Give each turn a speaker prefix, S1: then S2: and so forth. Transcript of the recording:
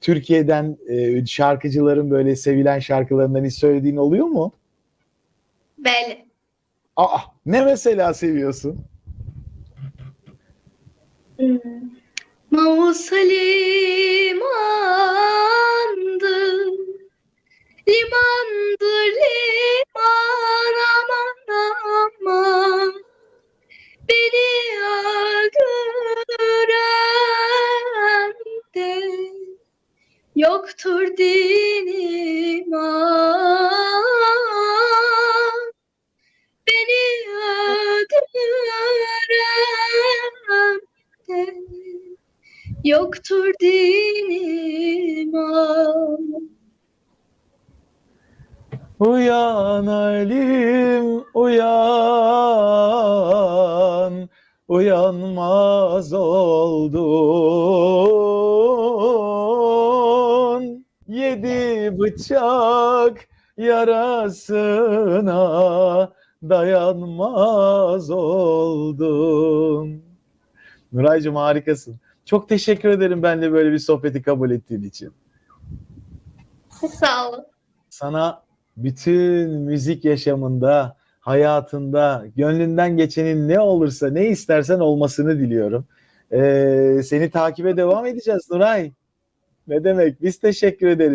S1: Türkiye'den e, şarkıcıların böyle sevilen şarkılarından hiç söylediğin oluyor mu?
S2: Bəli.
S1: Aa, ne mesela seviyorsun?
S2: Limandır, limandır liman yoktur din iman. Beni öldüren de yoktur din iman.
S1: Uyan Halim uyan uyanmaz oldun yedi bıçak yarasına dayanmaz oldun. Nuraycığım harikasın. Çok teşekkür ederim benimle böyle bir sohbeti kabul ettiğin için.
S2: Sağ olun.
S1: sana bütün müzik yaşamında, hayatında, gönlünden geçenin ne olursa, ne istersen olmasını diliyorum. Ee, seni takibe devam edeceğiz Nuray. Ne demek? Biz teşekkür ederiz.